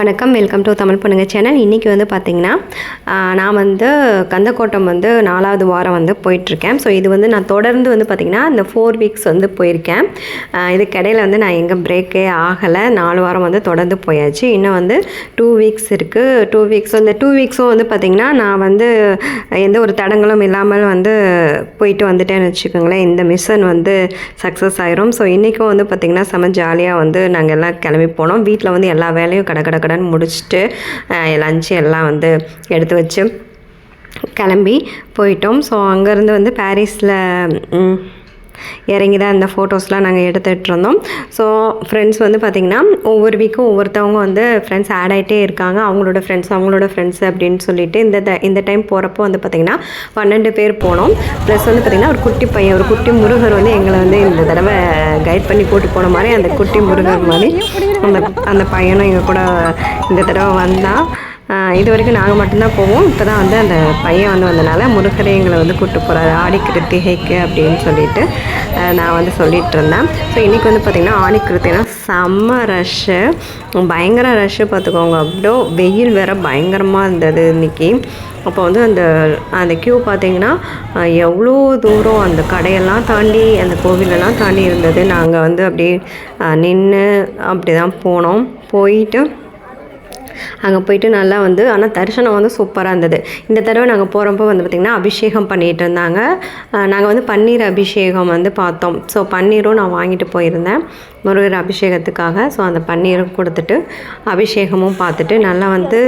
வணக்கம். Welcome to Tamil பொண்ணுங்க channel. இன்றைக்கி வந்து பார்த்திங்கன்னா நான் வந்து கந்தக்கோட்டம் வந்து நாலாவது வாரம் வந்து போயிட்டுருக்கேன். ஸோ இது வந்து நான் தொடர்ந்து வந்து பார்த்திங்கன்னா இந்த ஃபோர் வீக்ஸ் வந்து போயிருக்கேன். இதுக்கு இடையில வந்து நான் எங்கே பிரேக்கே ஆகலை. நாலு வாரம் வந்து தொடர்ந்து போயாச்சு. இன்னும் வந்து டூ வீக்ஸ் இருக்குது டூ வீக்ஸ் இந்த டூ வீக்ஸும் வந்து பார்த்திங்கன்னா நான் வந்து எந்த ஒரு தடங்களும் இல்லாமல் வந்து போயிட்டு வந்துட்டேன்னு வச்சுக்கோங்களேன். இந்த மிஷன் வந்து சக்ஸஸ் ஆயிரும். ஸோ இன்றைக்கும் வந்து பார்த்திங்கன்னா செம ஜாலியாக வந்து நாங்கள் எல்லாம் கிளம்பி போனோம். வீட்டில் வந்து எல்லா வேலையும் கடை கடை கடன்னு முடிச்சுட்டு லஞ்சு எல்லாம் வந்து எடுத்து வச்சு கிளம்பி போயிட்டோம். ஸோ அங்கேருந்து வந்து பாரிஸில் இறங்கி தான் இந்த ஃபோட்டோஸ்லாம் நாங்கள் எடுத்துகிட்டு இருந்தோம் ஸோ ஃப்ரெண்ட்ஸ் வந்து பார்த்திங்கன்னா ஒவ்வொரு வீக்கும் ஒவ்வொருத்தவங்க வந்து ஃப்ரெண்ட்ஸ் ஆட் ஆகிட்டே இருக்காங்க. அவங்களோட ஃப்ரெண்ட்ஸ் அவங்களோட ஃப்ரெண்ட்ஸ் அப்படின்னு சொல்லிட்டு இந்த இந்த டைம் போகிறப்போ வந்து பார்த்திங்கன்னா பன்னெண்டு பேர் போனோம். ப்ளஸ் வந்து பார்த்திங்கன்னா ஒரு குட்டி பையன் ஒரு குட்டி முருகர் வந்து எங்களை வந்து இந்த தடவை கைட் பண்ணி கூட்டி போன மாதிரி அந்த குட்டி முருகர் மாதிரி அந்த அந்த பையனும் எங்கள் கூட இந்த தடவை வந்தான். இது வரைக்கும் நாங்கள் மட்டும்தான் போவோம். இப்போ தான் வந்து அந்த பையன் வந்து வந்தனால முருகரை எங்களை வந்து கூப்பிட்டு போகிறாரு ஆடி கிருத்திகைக்கு அப்படின்னு சொல்லிட்டு நான் வந்து சொல்லிகிட்டு இருந்தேன். ஸோ இன்றைக்கி வந்து பார்த்திங்கன்னா ஆடி கிருத்தினா செம்ம ரஷ்ஷு பயங்கர ரஷ்ஷு பார்த்துக்கோங்க அப்படியோ வெயில் வேற பயங்கரமாக இருந்தது இன்றைக்கி அப்போ வந்து அந்த அந்த க்யூ பார்த்திங்கன்னா எவ்வளோ தூரம் அந்த கடையெல்லாம் தாண்டி அந்த கோவிலெல்லாம் தாண்டி இருந்தது. நாங்கள் வந்து அப்படியே நின்று அப்படி தான் போனோம். போயிட்டு அங்கே போயிட்டு நல்லா வந்து ஆனால் தரிசனம் வந்து சூப்பராக இருந்தது. இந்த தடவை நாங்கள் போகிறப்போ வந்து பார்த்திங்கன்னா அபிஷேகம் பண்ணிகிட்டு இருந்தாங்க. நாங்கள் வந்து பன்னீர் அபிஷேகம் வந்து பார்த்தோம். ஸோ பன்னீரும் நான் வாங்கிட்டு போயிருந்தேன். முருகர் அபிஷேகத்துக்காக. ஸோ அந்த பன்னீரும் கொடுத்துட்டு அபிஷேகமும் பார்த்துட்டு நல்லா வந்து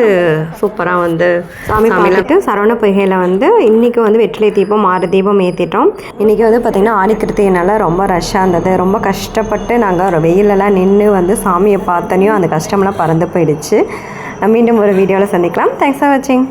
சூப்பராக வந்து சாமி பார்த்துட்டு சரவண பொய்கையில் வந்து இன்றைக்கி வந்து வெற்றிலை தீபம் ஆறு தீபம் ஏற்றிட்டோம் இன்றைக்கி வந்து பார்த்திங்கன்னா ஆடி கிருத்திகைனால ரொம்ப ரஷ்ஷாக இருந்தது. ரொம்ப கஷ்டப்பட்டு நாங்கள் வெயிலெல்லாம் நின்று வந்து சாமியை பார்த்தனையும் அந்த கஷ்டமெல்லாம் பறந்து போயிடுச்சு. மீண்டும் ஒரு வீடியோவில் சந்திக்கலாம். தேங்க்ஸ் ஃபார் வாட்சிங்